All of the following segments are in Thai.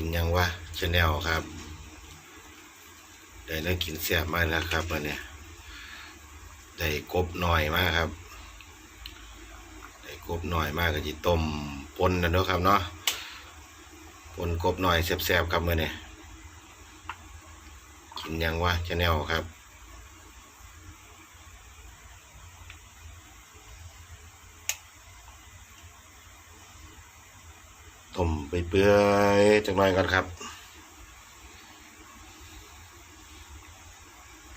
กินยังวะชาแนลครับได้เรื่องกินเสียบมากแล้วครับวันนี้ได้กบหน่อยมากครับได้กบหน่อยมากก็จะต้มปนนะเนาะครับเนาะปนกบหน่อยแซ่บๆครับมื่อนี้กินยังวะชาแนลครับ ไปเปื่อยจังหน่อยกันครับ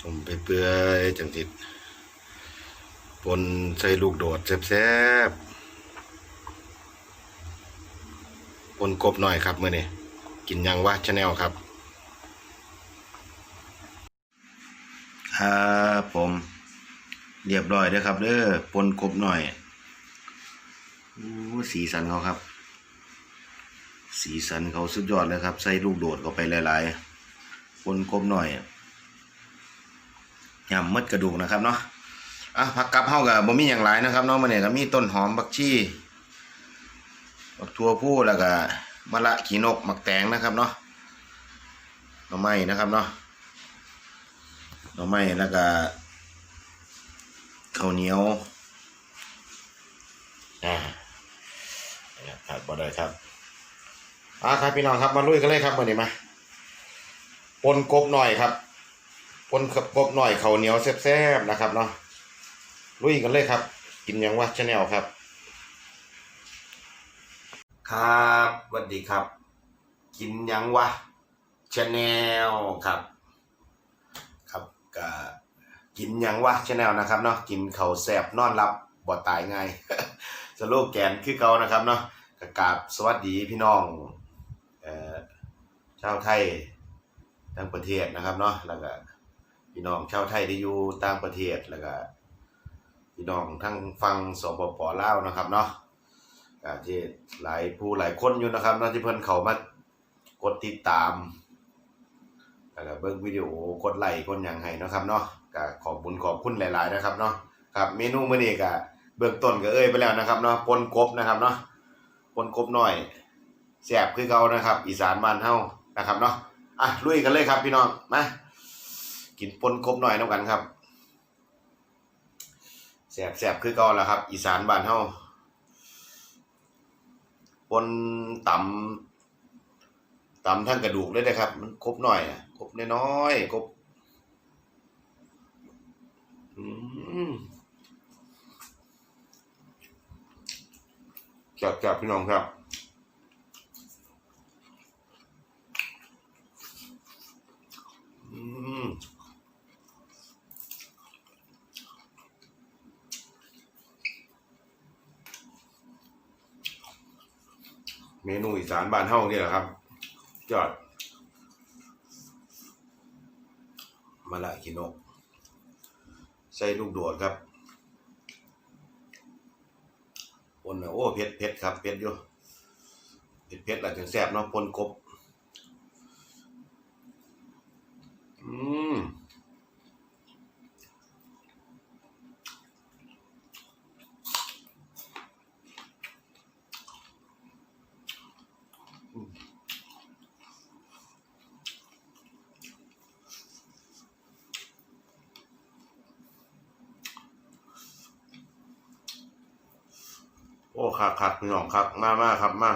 ต้มไปเปื่อยจังสิปนใส่ลูกโดดแซ่บๆปนกบหน่อยครับมื่อนี้กินยังวะชาแนลครับ ครับผมเรียบร้อยเด้อครับเด้อปนกบหน่อยอู้สีสันเขาครับ สีสันเขาสุดยอดเลยครับ ใส่ลูกโดดเข้าไปหลายๆปนกบหน่อยยำมัดกระดูกนะครับเนาะอะผักกับเฮากับบ่มีอย่างหลายนะครับเนาะมื้อนี้ก็มีต้นหอมบักชีบักทัวผู้แล้วก็มะละขีนกหมักแตงนะครับเนาะหน่อไม้นะครับเนาะหน่อไม้แล้วก็ข้าวเหนียวอ่าขาดบ่ได้ครับ อ่าครับพี่น้องครับมาลุยกันเลยครับวันนี้มาปนกบหน่อยครับปนกบหน่อยเขาเหนียวแซ่บๆนะครับเนาะลุยกันเลยครับ กินยังวะชาแนลครับ ครับสวัสดีครับ กินยังวะชาแนลครับ ครับก็กินยังวะชาแนลนะครับเนาะกินเขาแซ่บนอนรับบ่ตายง่ายสโลแกนคือเก่านะครับเนาะกราบสวัสดีพี่น้อง ชาวไทยทั้งประเทศนะครับเนาะแล้วก็พี่น้องชาวไทยที่อยู่ต่างประเทศแล้วก็พี่น้องทั้งฟังสปปลาวนะครับเนาะที่หลายผู้หลายคนอยู่นะครับเนาะที่เพิ่นเขามากดติดตามแล้วก็เบิ่งวิดีโอกดไลค์กดหยังให้นะครับเนาะก็ขอบคุณขอบคุณหลาย ๆ นะครับเนาะครับเมนูมื้อนี้ก็เบื้องต้นก็เอ่ยไปแล้วนะครับเนาะปนกบนะครับเนาะปนกบหน้อยแซ่บคือเก่านะครับ อีสานบ้านเฮา นะครับเนาะอะลุยกันเลยครับพี่น้องมากินปนกบหน่อยน้ำกันครับแซ่บแซ่บคือก่าแล้วครับ อีสานบ้านเฮาปนตำตำทั้งกระดูกเลยนะครับ มันครบหน่อยอะครบน้อยๆครบอืมแซ่บๆพี่น้องครับ อืม เมนูอีสานบ้านเฮาเนี่แหละครับ ยอดมะละกินกใส่ลูกโดดครับปนน่ะโอ้เผ็ดเผ็ดครับเผ็ดอยู่เผ็ดเผ็ดแล้วถึงแซ่บเนาะปนกบ อืมโอ้คักคักพี่น้องคักมากมากครับมา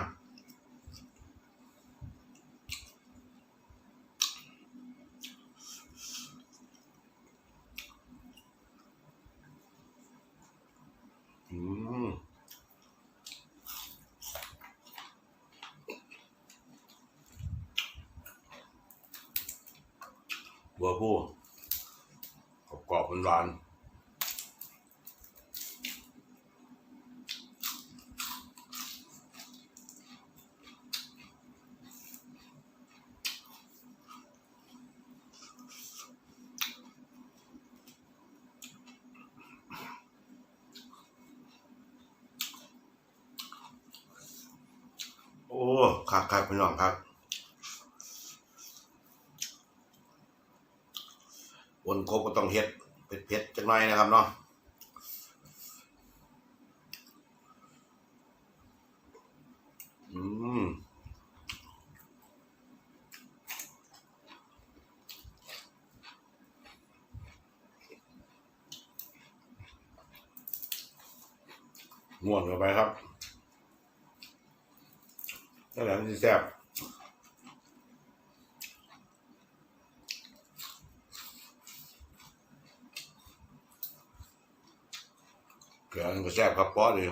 อืมบัวผู้กรอบๆหวานๆ ครับครับพี่น้องครับวนกบก็ต้องเฮ็ดเผ็ดเผ็ดจังหน่ยนะครับเนาะอืมง่วนกันไปครับ นั่นแหละมันจะแซ่บเกลือมันก็แซ่บครับป๊อดเลย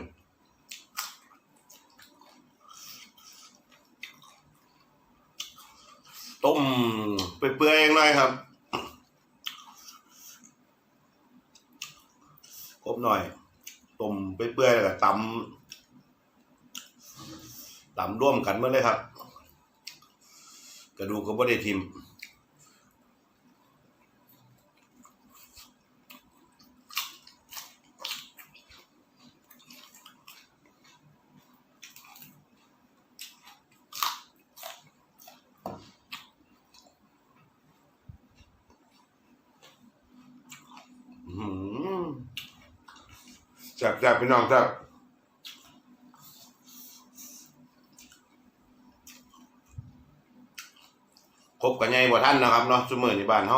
ต้มเปื่อยเองหน่อยครับครบหน่อยต้มเปื่อยแล้วก็ตำ ตำร่วมกันเมื่อเลยครับ กระดูกก็ไม่ได้ทิมอื้อหือแซ่บพี่น้องแซ่บ ครบกับไงบ่ท่านนะครับเนาะซุมือในบ้านเฮา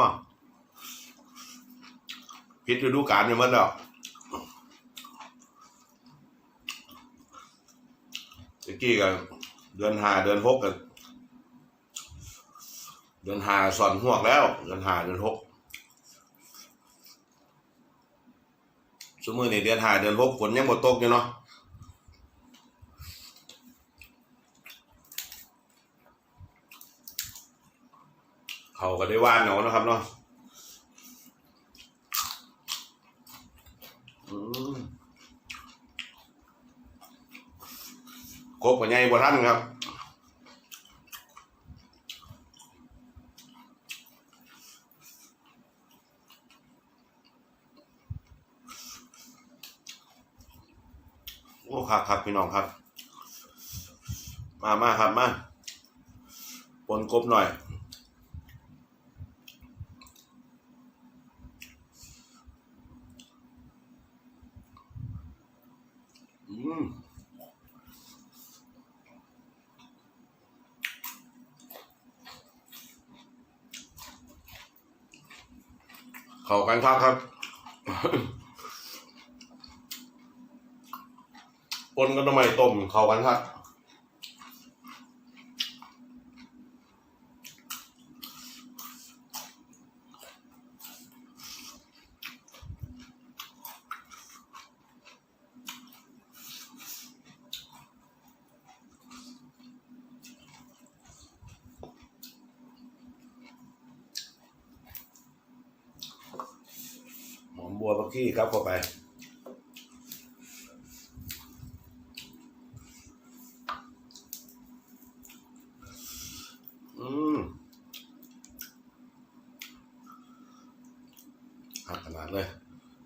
พิดฤดูกาลไปหมดแล้วตะกี้ก็เดือนหาเดือนหกกันเดือนหาสอนหวกแล้ว เดือนหาเดือนหกซุมื้อนี้เดือนหาเดือนหกฝนยังบ่ตกอยู่เนาะ เขาก็ได้ว่านเอานะครับเนาะอืมครบกับไงบ่ท่านครับโอ้ครับครับพี่น้องครับ มามาครับมาปนกบหน่อย อืม เข้ากันครับครับปนกันทำไมต้มเขากันครับ หอกขี้ครับเข้าไปอืมหักขนาดเลย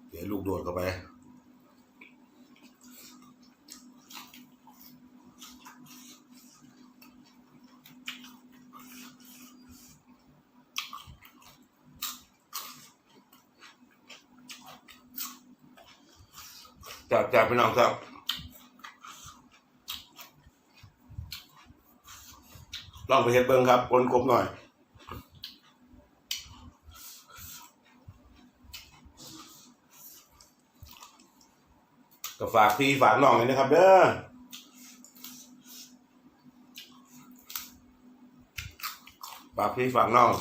เดี๋ยวลูกโดดเข้าไป จับจับพี่น้องครับลองไปเฮ็ดเบิ้งครับคนกบหน่อยก็ฝากพี่ฝากน้องเลยนะครับเด้อฝากพี่ฝากน้อง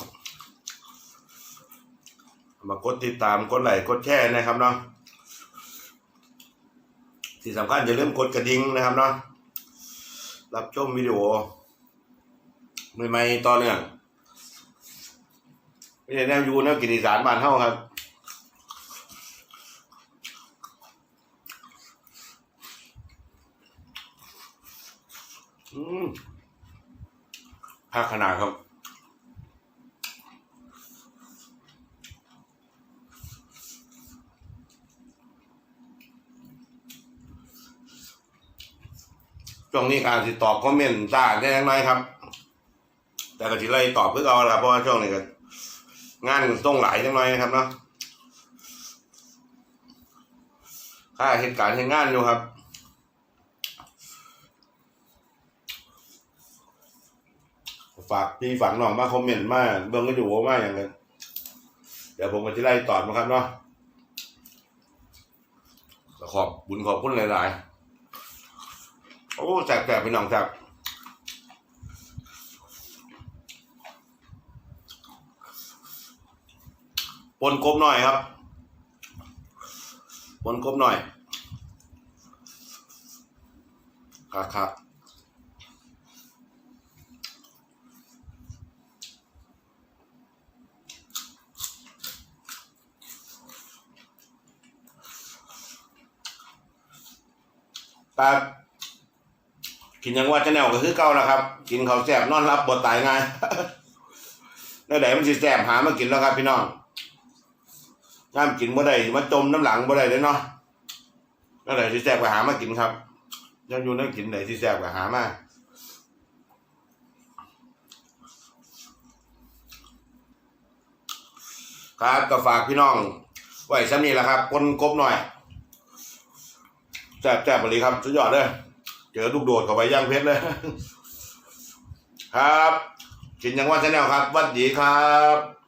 มากดติดตามกดไลค์กดแชร์นะครับเนาะ ที่สำคัญอย่าลืมกดกระดิ่งนะครับเนาะรับชมวิดีโอใหม่ๆต่อเนื่องไม่ใช่แนวยูแนวกินอีสานบ้านเฮาครับอืมภาคขนาดครับ ช่วงนี้การติดตอบคอมเมนต์จ้าแค่น้อยครับ แต่ก็สิไล่ตอบเพื่อเอาละเพราะว่าช่วงนี้ก็งานต้องหลายจังน้อยนะครับเนาะค่าเหตุการณ์เหตุงานอยู่ครับฝากพี่ฝากน้องมาคอมเมนต์มาเบิ่งก็อยู่ว่ามาอย่างกันเดี๋ยวผมก็จะไล่ตอบนะครับเนาะขอบบุญขอบคุณหลาย ๆ โอ้แซ่บแซ่บพี่น้องแซ่บปนกบหน่อยครับปนกบหน่อยครับครับปา กินยังว่าจะแนวก็คือเก่าแล้วครับ กินเขาแซ่บนอนรับบทตายง่ายแล้วไหนมันสิแซ่บหามากินแล้วครับ พี่น้องน้ำกินบ่ได้มาจมน้ำหลังบ่ได้เลยเนาะแล้วไหนสิแซ่บก็หามากินครับยังอยู่นั่งกินไหนสิแซ่บก็หามาครับก็ฝากพี่น้อง ไว้ซ้ำนี้แหละครับคนกบหน่อยแซ่บแซ่บไปเลยครับสุดยอดเลย เจอลูกโดดเข้าไปย่างเพชรเลย ครับกินยังว่าชาแนลครับวัดดีครับ